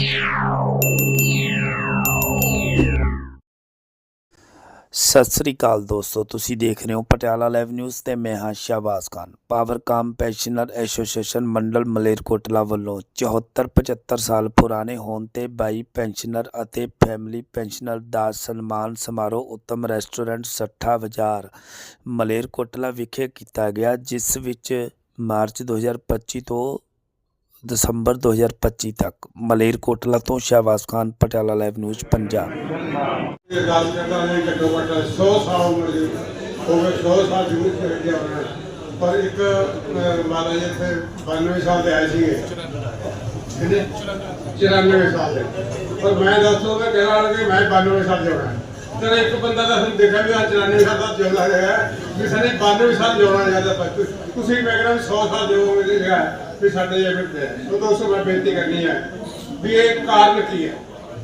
Yeah. Sat Sri ਅਕਾਲ ਦੋਸਤੋ, ਤੁਸੀਂ ਦੇਖ ਰਹੇ ਹੋ ਪਟਿਆਲਾ ਲਾਈਵ ਨਿਊਜ਼ ਤੇ ਮੈਂ ਹਾਂ ਸ਼ਹਬਾਜ਼ ਖਾਨ। ਪਾਵਰਕਾਮ ਪੈਨਸ਼ਨਰ ਐਸੋਸੀਏਸ਼ਨ ਮੰਡਲ ਮਲੇਰਕੋਟਲਾ ਵੱਲੋਂ 74 75 ਸਾਲ ਪੁਰਾਣੇ ਹੋਣ ਤੇ 22 ਪੈਨਸ਼ਨਰ ਅਤੇ ਫੈਮਿਲੀ ਪੈਨਸ਼ਨਰ ਦਾ ਸਨਮਾਨ ਸਮਾਰੋਹ ਉੱਤਮ ਰੈਸਟੋਰੈਂਟ ਸੱਠਾ ਬਾਜ਼ਾਰ ਮਲੇਰਕੋਟਲਾ ਵਿਖੇ ਕੀਤਾ ਗਿਆ, ਜਿਸ ਵਿੱਚ ਮਾਰਚ 2025 ਤੋਂ ਦਸੰਬਰ 2025 ਤੱਕ ਮਲੇਰਕੋਟਲਾ ਤੋਂ ਸ਼ਹਬਾਜ਼ ਖਾਨ ਪਟਿਆਲਾ ਲਾਈਵ ਨਿਊਜ਼ ਪੰਜਾਬ। ਗੱਲ ਕਰਦਾ ਨਹੀਂ ਘੱਟੋ ਘੱਟ 100 ਸਾਲ ਉਮਰ ਦੀ ਹੋਵੇ 100 ਸਾਲ ਜ਼ਰੂਰ ਕਰ ਗਿਆ ਉਹਨਾਂ ਪਰ ਇੱਕ ਅਹ, ਜੀ ਇੱਥੇ 92 ਸਾਲ ਦੇ ਆਏ ਸੀਗੇ। ਕਿੰਨੇ 94 ਸਾਲ ਦੇ। ਪਰ ਮੈਂ ਦੱਸੋ ਮੈਂ ਕਹਿਣਾ ਲੱਗੇ ਮੈਂ 92 ਸਾਲ ਦੇ ਹੋਣਾ। ਤੇਰਾ ਇੱਕ ਬੰਦਾ ਤਾਂ ਸਾਨੂੰ ਦੇਖਿਆ ਵੀ 94 ਸਾਲ ਦਾ ਜਿਉਂਦਾ ਰਿਹਾ ਵੀ ਸਾਡੇ 92 ਸਾਲ ਜਿਉਣਾ ਜ਼ਿਆਦਾ ਤੁਸੀਂ ਮੈਂ ਕਹਿੰਦਾ 100 ਸਾਲ ਜਿਉਗੇ ਤੇ ਜਿਹੜਾ ਵੀ ਸਾਡੇ ਇਹ ਆ। ਸੋ ਦੋਸਤੋ ਮੈਂ ਬੇਨਤੀ ਕਰਨੀ ਹੈ ਵੀ ਇਹ ਕਾਰਨ ਕੀ ਹੈ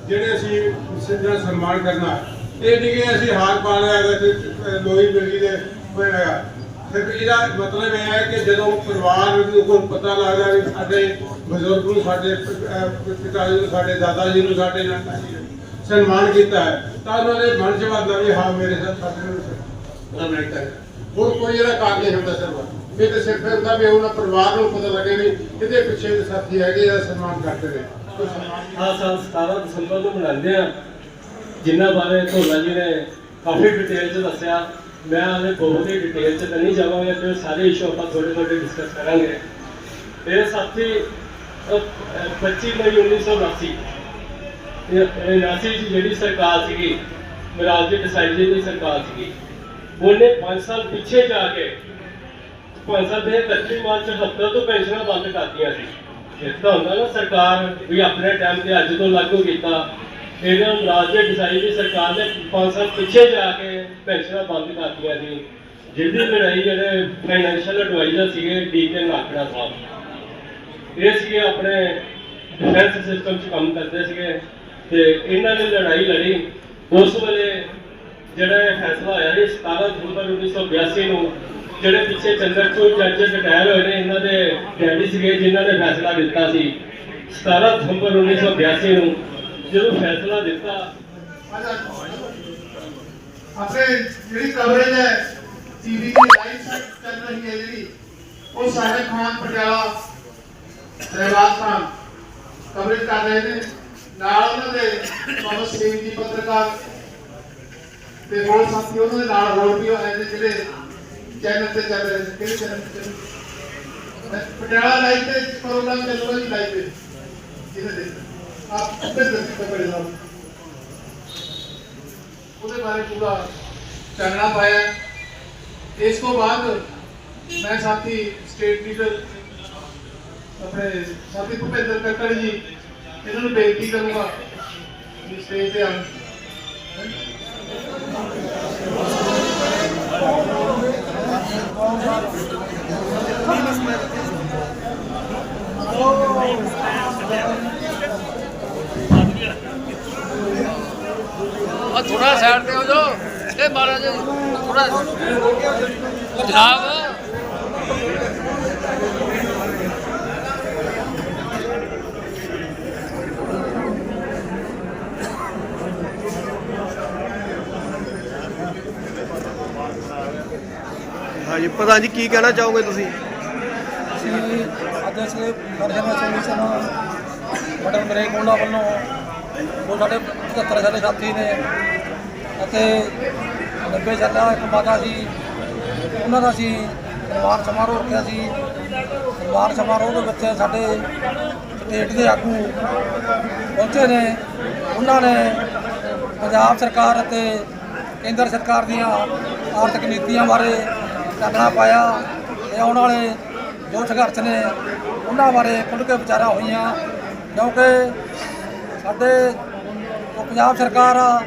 ਜਿਹੜੇ ਅਸੀਂ ਸਿੱਧਾ ਸਨਮਾਨ ਕਰਨਾ ਇਹ ਨਹੀਂ ਕਿ ਅਸੀਂ ਹਾਰ ਪਾ ਲਿਆ ਤੇ ਲੋਹੀ ਮਿਲਗੀ ਦੇ ਹੋਏਗਾ ਫਿਰ ਇਹਦਾ ਮਤਲਬ ਇਹ ਹੈ ਕਿ ਜਦੋਂ ਪਰਿਵਾਰ ਨੂੰ ਕੋਈ ਪਤਾ ਲੱਗਦਾ ਵੀ ਸਾਡੇ ਬਜ਼ੁਰਗ ਨੂੰ ਸਾਡੇ ਪਿਤਾ ਜੀ ਨੂੰ ਸਾਡੇ ਦਾਦਾ ਜੀ ਨੂੰ ਸਾਡੇ ਨਾਨਾ ਜੀ ਨੂੰ ਸਨਮਾਨ ਕੀਤਾ ਹੈ ਤਾਂ ਉਹਨਾਂ ਦੇ ਮਨ ਚ ਵੀ ਹਾਂ ਮੇਰੇ ਸਾਥ ਸਾਡੇ ਨੂੰ ਸਨਮਾਨ ਕੀਤਾ ਹੋਰ ਕੋਈ ਇਹਦਾ ਕਾਰਨ ਨਹੀਂ ਹੁੰਦਾ ਸਿਰਫ ਇਹ ਤੇ ਸਿਰਫ ਇਹ ਹੁੰਦਾ ਵੀ ਉਹਨਾਂ ਪਰਿਵਾਰ ਨੂੰ ਪਤਾ ਲੱਗੇ ਵੀ ਇਹਦੇ ਪਿੱਛੇ ਦੇ ਸਾਥੀ ਹੈਗੇ ਆ, ਸਨਮਾਨ ਕਰਦੇ ਨੇ। ਕੋਈ ਸਾਲ 17 ਦਸੰਬਰ ਨੂੰ ਮਨਾਉਂਦੇ ਆ। ਜਿਨ੍ਹਾਂ ਬਾਰੇ ਧੋਲਾ ਜੀ ਨੇ ਕਾਫੀ ਡਿਟੇਲ ਚ ਦੱਸਿਆ। ਮੈਂ ਉਹਦੇ ਬਹੁਤ ਹੀ ਡਿਟੇਲ ਚ ਨਹੀਂ ਜਾਵਾਂਗਾ ਤੇ ਸਾਰੇ ਇਸ਼ੂ ਆਪਾਂ ਥੋੜੇ ਥੋੜੇ ਡਿਸਕਸ ਕਰਾਂਗੇ। ਮੇਰੇ ਸਾਥੀ 25 ਮਈ 1989 ਇਹ ਇਹ 89 ਚ ਜਿਹੜੀ ਸਰਕਾਰ ਸੀਗੀ ਮਹਾਰਾਜ ਜੀ ਦਸਾਈ ਦੀ ਸਰਕਾਰ ਸੀਗੀ। ਉਹਨੇ 5 ਸਾਲ ਪਿੱਛੇ ਜਾ ਕੇ ਪੰਜ ਸਾਲ ਦੇ 31 ਮਾਰਚ 70 ਤੋਂ ਪੈਨਸ਼ਨਾਂ ਬੰਦ ਕਰਤੀਆਂ ਸੀ। ਇਹ ਤਾਂ ਹੁੰਦਾ ਨਾ ਸਰਕਾਰ ਵੀ ਆਪਣੇ ਟਾਈਮ ਤੇ ਅੱਜ ਤੋਂ ਲਾਗੂ ਕੀਤਾ ਇਹਨਾਂ ਰਾਜ ਦੇ ਡਿਜ਼ਾਈਨ ਦੀ ਸਰਕਾਰ ਨੇ 5 ਸਾਲ ਪਿੱਛੇ ਜਾ ਕੇ ਪੈਨਸ਼ਨਾਂ ਬੰਦ ਕਰਤੀਆਂ ਸੀ। ਜਿਹਦੀ ਲੜਾਈ ਜਿਹੜੇ ਫਾਈਨੈਂਸ਼ੀਅਲ ਐਡਵਾਈਜ਼ਰ ਸੀਗੇ ਡੀਕੇ ਨਾਕੜਾ ਸਾਹਿਬ। ਇਹ ਸੀਗੇ ਆਪਣੇ ਡਿਫੈਂਸ ਸਿਸਟਮ 'ਚ ਕੰਮ ਕਰਦੇ ਸੀਗੇ ਤੇ ਇਹਨਾਂ ਨੇ ਲੜਾਈ ਲੜੀ। ਉਸ ਵੇਲੇ ਜਿਹੜਾ ਇਹ ਫੈਸਲਾ ਹੋਇਆ ਸੀ 17 ਦਸੰਬਰ 1982 ਨੂੰ ਜਿਹੜੇ ਪਿੱਛੇ ਚੰਦਰਚੂੜ ਜੱਜ ਰਿਟਾਇਰ ਹੋਏ ਨੇ, ਇਹਨਾਂ ਦੇ ਡੈਡੀ ਸੀਗੇ ਜਿਨ੍ਹਾਂ ਨੇ ਫੈਸਲਾ ਦਿੱਤਾ ਸੀ। 17 ਦਸੰਬਰ 1982 ਨੂੰ ਜਦੋਂ ਫੈਸਲਾ ਦਿੱਤਾ। ਆਪਣੇ ਜਿਹੜੀ ਕਵਰੇਜ ਹੈ ਟੀਵੀ ਦੀ ਲਾਈਵ ਚੱਲ ਰਹੀ ਹੈ ਜਿਹੜੀ, ਉਹ ਸਾਹਿਬ ਖਾਨ ਪਟਿਆਲਾ ਰਹਿਵਾਸ ਖਾਨ ਕਵਰੇਜ ਕਰ ਰਹੇ ਨੇ। ਨਾਲ ਉਹਨਾਂ ਦੇ ਮੁਹੰਮਦ ਸਿੰਘ ਜੀ ਪੱਤਰਕਾਰ ਤੇ ਹੋਰ ਸਾਥੀ ਉਹਨਾਂ ਦੇ ਨਾਲ ਹੋਰ ਵੀ ਹੋਏ ਨੇ ਜਿਹੜੇ ਚੈਨਲ ਤੇ ਚੱਲ ਰਹੇ ਨੇ ਕਿਹੜੇ ਚੈਨਲ ਤੇ ਚੱਲ ਰਹੇ? ਪਟਿਆਲਾ ਲਾਈਵ ਤੇ ਪ੍ਰੋਗਰਾਮ ਚੱਲੂਗਾ ਜੀ ਲਾਈਵ ਤੇ ਜਿਹਨੇ ਦੇ ਆਪ ਉੱਤੇ ਦੱਸੀ ਕਵਰੇਜ ਨਾਲ ਉਹਦੇ ਬਾਰੇ ਪੂਰਾ ਚਾਨਣਾ ਪਾਇਆ ਹੈ। ਇਸ ਤੋਂ ਬਾਅਦ ਮੈਂ ਸਾਥੀ ਸਟੇਟ ਲੀਡਰ ਆਪਣੇ ਸਾਥੀ ਭੁਪਿੰਦਰ ਕੱਕੜ ਜੀ ਇਹਨਾਂ ਨੂੰ ਬੇਨਤੀ ਕਰੂੰਗਾ ਕਿ ਸਟੇਜ ਤੇ ਆਉਣ ਉਹ ਥੋੜਾ ਸਾਈਡ ਤੇ ਹੋ ਜਾਓ। ਇਹ ਮਹਾਰਾਜ ਥੋੜਾ ਜਨਾਬ ਹਾਂਜੀ ਪ੍ਰਧਾਨ ਜੀ ਕੀ ਕਹਿਣਾ ਚਾਹੋਗੇ ਤੁਸੀਂ? ਅਸੀਂ ਅੱਜ ਇਸ ਫਰਜ਼ਨ ਸੋਲੂਸ਼ਨ ਬਟਨ ਬ੍ਰੇਕ ਕੋਲਾ ਵੱਲੋਂ। ਉਹ ਸਾਡੇ 77 ਸਾਡੇ ਸਾਥੀ ਨੇ ਅਤੇ 90 ਸਾਲਾਂ ਇੱਕ ਮਾਤਾ ਸੀ। ਉਹਨਾਂ ਦਾ ਅਸੀਂ ਸਨਮਾਨ ਸਮਾਰੋਹ ਰੱਖਿਆ ਸੀ। ਸਨਮਾਨ ਸਮਾਰੋਹ ਦੇ ਵਿੱਚ ਸਾਡੇ ਸਟੇਟ ਦੇ ਆਗੂ ਪਹੁੰਚੇ ਨੇ। ਉਹਨਾਂ ਨੇ ਪੰਜਾਬ ਸਰਕਾਰ ਅਤੇ ਕੇਂਦਰ ਸਰਕਾਰ ਦੀਆਂ ਆਰਥਿਕ ਨੀਤੀਆਂ ਬਾਰੇ ਚਾਨਣਾ ਪਾਇਆ ਤੇ ਆਉਣ ਵਾਲੇ ਜੋ ਸੰਘਰਸ਼ ਨੇ। ਉਹਨਾਂ ਬਾਰੇ ਖੁੱਲ੍ਹ ਕੇ ਵਿਚਾਰਾਂ ਹੋਈਆਂ, ਕਿਉਂਕਿ ਸਾਡੇ ਪੰਜਾਬ ਸਰਕਾਰ ਆ,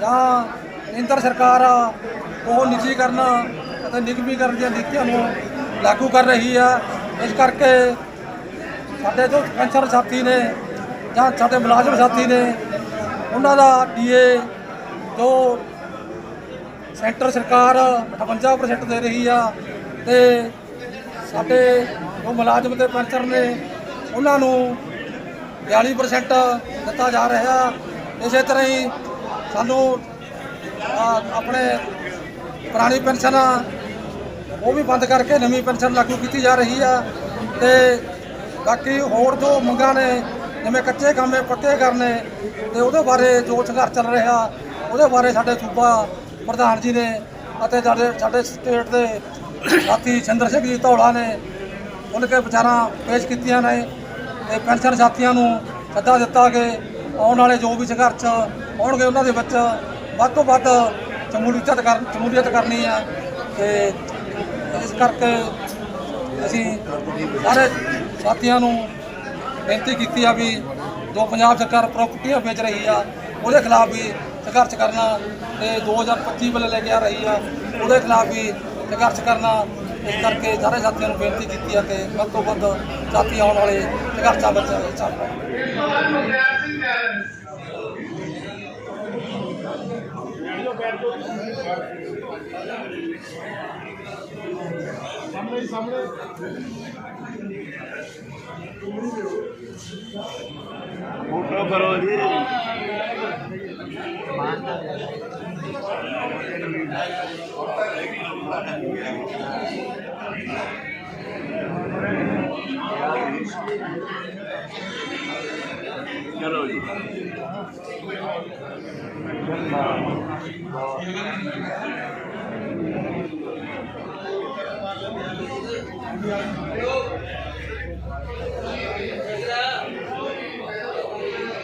ਜਾਂ ਕੇਂਦਰ ਸਰਕਾਰ ਆ, ਉਹ ਨਿੱਜੀਕਰਨ ਅਤੇ ਨਿਗਮੀਕਰਨ ਦੀਆਂ ਨੀਤੀਆਂ ਨੂੰ ਲਾਗੂ ਕਰ ਰਹੀ ਆ। ਇਸ ਕਰਕੇ ਸਾਡੇ ਜੋ ਪੈਨਸ਼ਨ ਸਾਥੀ ਨੇ ਜਾਂ ਸਾਡੇ ਮੁਲਾਜ਼ਮ ਸਾਥੀ ਨੇ, ਉਹਨਾਂ ਦਾ ਡੀਏ ਜੋ ਸੈਂਟਰ ਸਰਕਾਰ 58% ਦੇ ਰਹੀ ਆ ਤੇ ਸਾਡੇ ਜੋ ਮੁਲਾਜ਼ਮ ਤੇ ਪੈਨਸ਼ਨ ਨੇ, ਉਹਨਾਂ ਨੂੰ 42% ਦਿੱਤਾ ਜਾ ਰਿਹਾ। ਇਸੇ ਤਰ੍ਹਾਂ ਹੀ ਸਾਨੂੰ ਆਪਣੇ ਪੁਰਾਣੀ ਪੈਨਸ਼ਨ, ਉਹ ਵੀ ਬੰਦ ਕਰਕੇ ਨਵੀਂ ਪੈਨਸ਼ਨ ਲਾਗੂ ਕੀਤੀ ਜਾ ਰਹੀ ਆ। ਤੇ ਬਾਕੀ ਹੋਰ ਜੋ ਮੰਗਾਂ ਨੇ, ਜਿਵੇਂ ਕੱਚੇ ਕੰਮੇ ਪੱਕੇ ਕਰਨੇ ਤੇ ਉਹਦੇ ਬਾਰੇ ਜੋ ਸੰਘਰਸ਼ ਚੱਲ ਰਿਹਾ, ਉਹਦੇ ਬਾਰੇ ਸਾਡੇ ਸੂਬਾ ਪ੍ਰਧਾਨ ਜੀ ਨੇ ਅਤੇ ਸਾਡੇ ਸਾਡੇ ਸਟੇਟ ਦੇ ਸਾਥੀ ਚੰਦਰ ਸਿੰਘ ਜੀ ਧੌਲਾ ਨੇ, ਉਹਨਾਂ ਕੇ ਵਿਚਾਰਾਂ ਪੇਸ਼ ਕੀਤੀਆਂ ਨੇ। ਤੇ ਪੈਨਸ਼ਨ ਸਾਥੀਆਂ ਨੂੰ ਸੱਦਾ ਦਿੱਤਾ ਕਿ ਆਉਣ ਵਾਲੇ ਜੋ ਵੀ ਸੰਘਰਸ਼ ਆਉਣਗੇ ਉਹਨਾਂ ਦੇ ਵਿੱਚ ਵੱਧ ਤੋਂ ਵੱਧ ਸ਼ਮੂਲੀਅਤ ਕਰ ਸ਼ਮੂਲੀਅਤ ਕਰਨੀ ਆ ਤੇ ਇਸ ਕਰਕੇ ਅਸੀਂ ਸਾਰੇ ਸਾਥੀਆਂ ਨੂੰ ਬੇਨਤੀ ਕੀਤੀ ਆ ਵੀ ਜੋ ਪੰਜਾਬ ਸਰਕਾਰ ਪ੍ਰਾਪਰਟੀਆਂ ਵੇਚ ਰਹੀ ਆ, ਉਹਦੇ ਖਿਲਾਫ ਵੀ ਸੰਘਰਸ਼ ਕਰਨਾ ਤੇ 2025 ਵੇਲੇ ਲੈ ਕੇ ਆ ਰਹੀ ਆ, ਉਹਦੇ ਖਿਲਾਫ ਵੀ ਸੰਘਰਸ਼ ਕਰਨਾ ਇਸ ਕਰਕੇ ਸਾਰੇ ਸਾਥੀਆਂ ਨੂੰ ਬੇਨਤੀ ਕੀਤੀ ਆ ਕਿ ਵੱਧ ਤੋਂ ਵੱਧ ਸਾਥੀ ਆਉਣ ਵਾਲੇ ਸੰਘਰਸ਼ਾਂ ਵਿੱਚ ਹਿੱਸਾ ਪਾਉਣ ਫੋਟੋ ਕਰੋ ਜੀ ਚਲੋ ਜੀ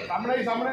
ਸਾਹਮਣੇ ਹੀ ਸਾਹਮਣੇ